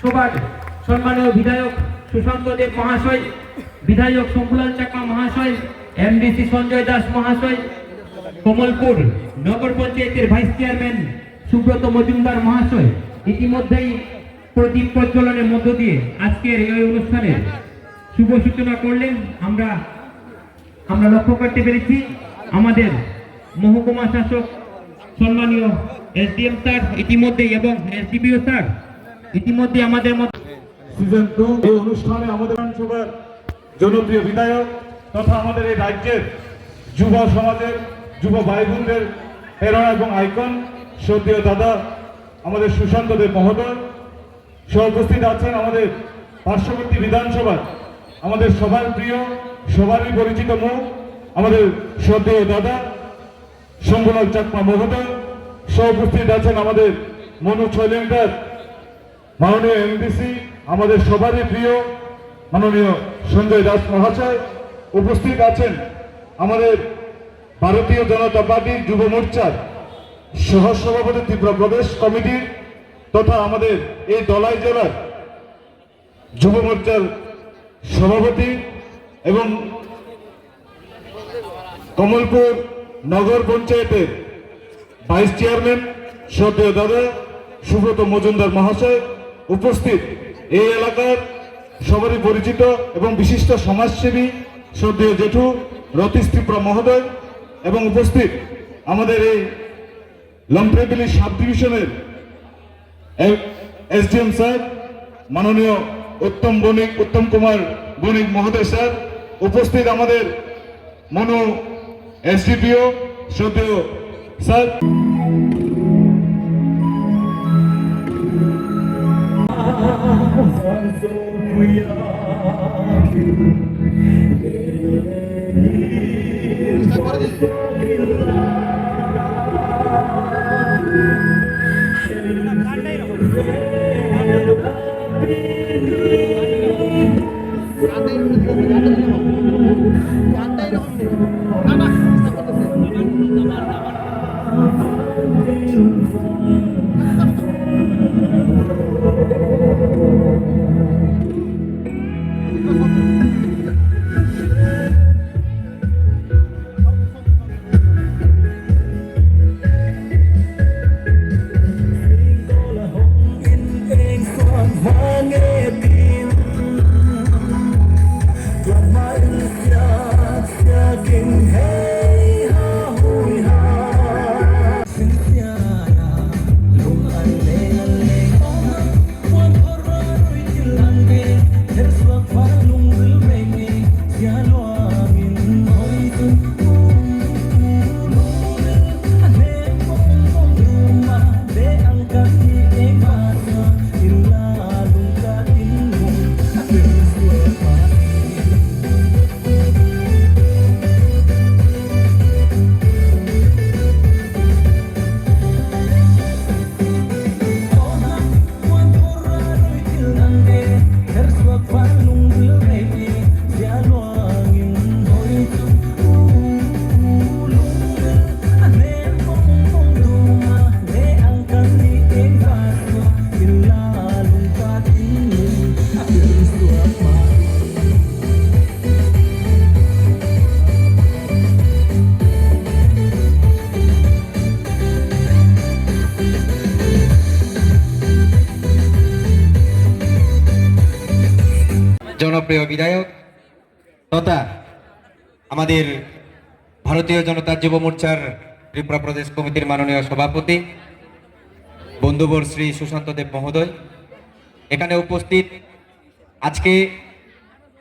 সভার সম্মানীয় বিধায়ক সুশান্ত দেব মহাশয়, বিধায়ক শম্ভুলাল চাকমা মহাশয়, এমডিসি সঞ্জয় দাস মহাশয়, কমলপুর নগর পঞ্চায়েতের ভাইস চেয়ারম্যান সুব্রত মজুমদার মহাশয়। ইতিমধ্যেই প্রদীপ প্রজ্বলনের মধ্য দিয়ে আজকের এই অনুষ্ঠানের শুভ সূচনা করলেন। আমরা আমরা লক্ষ্য করতে পেরেছি। আমাদের মহকুমা শাসক সম্মানীয় এসডিএম স্যার, ইতিমধ্যে এবং এসডিপিও স্যার, ইতিমধ্যে আমাদের সিজন টু এই অনুষ্ঠানে আমাদের বিধানসভার জনপ্রিয় বিধায়ক তথা আমাদের এই রাজ্যের যুব সমাজের, যুব ভাই বোনদের প্রেরণা এবং আইকন, শ্রদ্ধেয় দাদা, আমাদের সুশান্ত দেব মহোদয় সহ উপস্থিত আছেন আমাদের পার্শ্ববর্তী বিধানসভার আমাদের সবার প্রিয়, সবারই পরিচিত মুখ, আমাদের শ্রদ্ধেয় দাদা শম্ভুলাল চাকমা মহোদয়, সহ উপস্থিত আছেন আমাদের মনু ছয়লেঙ্কার, মাননীয় এমডিসি আমাদের সবারই প্রিয় মাননীয় সঞ্জয় দাস মহাশয়, উপস্থিত আছেন আমাদের ভারতীয় জনতা পার্টি যুব মোর্চার সহ সভাপতি ত্রিপুরা প্রদেশ কমিটির তথা আমাদের এই দলাই জেলার যুব মোর্চার সভাপতি এবং কমলপুর নগর পঞ্চায়েতের ভাইস চেয়ারম্যান শ্রদ্ধেয় দাদা, সুব্রত মজুমদার মহাশয় উপস্থিত। এই এলাকার সবারই পরিচিত এবং বিশিষ্ট সমাজসেবী শ্রদ্ধেয় জেঠু, রতীশ ত্রিপুরা মহোদয় এবং উপস্থিত আমাদের এই লম্প্রেবিলি সাব ডিভিশনের এসডিএম স্যার, মাননীয় উত্তম বণিক উত্তম কুমার বণিক মহোদয় স্যার, উপস্থিত আমাদের মনু এসডিপিও শ্রদ্ধেয় স্যার জনপ্রিয় বিধায়ক, তথা আমাদের ভারতীয় জনতা যুব মোর্চার ত্রিপুরা প্রদেশ কমিটির মাননীয় সভাপতি, বন্ধুবর শ্রী সুশান্ত দেব মহোদয়। এখানে উপস্থিত আজকে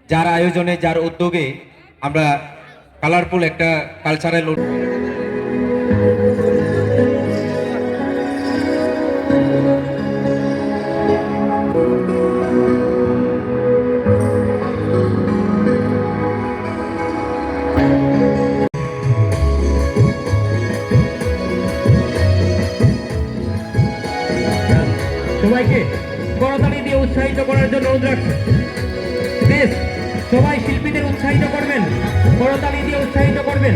যার আয়োজনে, যার উদ্যোগে আমরা কালারফুল একটা কালচারাল করতালি দিয়ে উৎসাহিত করার জন্য অনুরোধ রাখছি। সবাই শিল্পীদের উৎসাহিত করবেন। করতালি দিয়ে উৎসাহিত করবেন।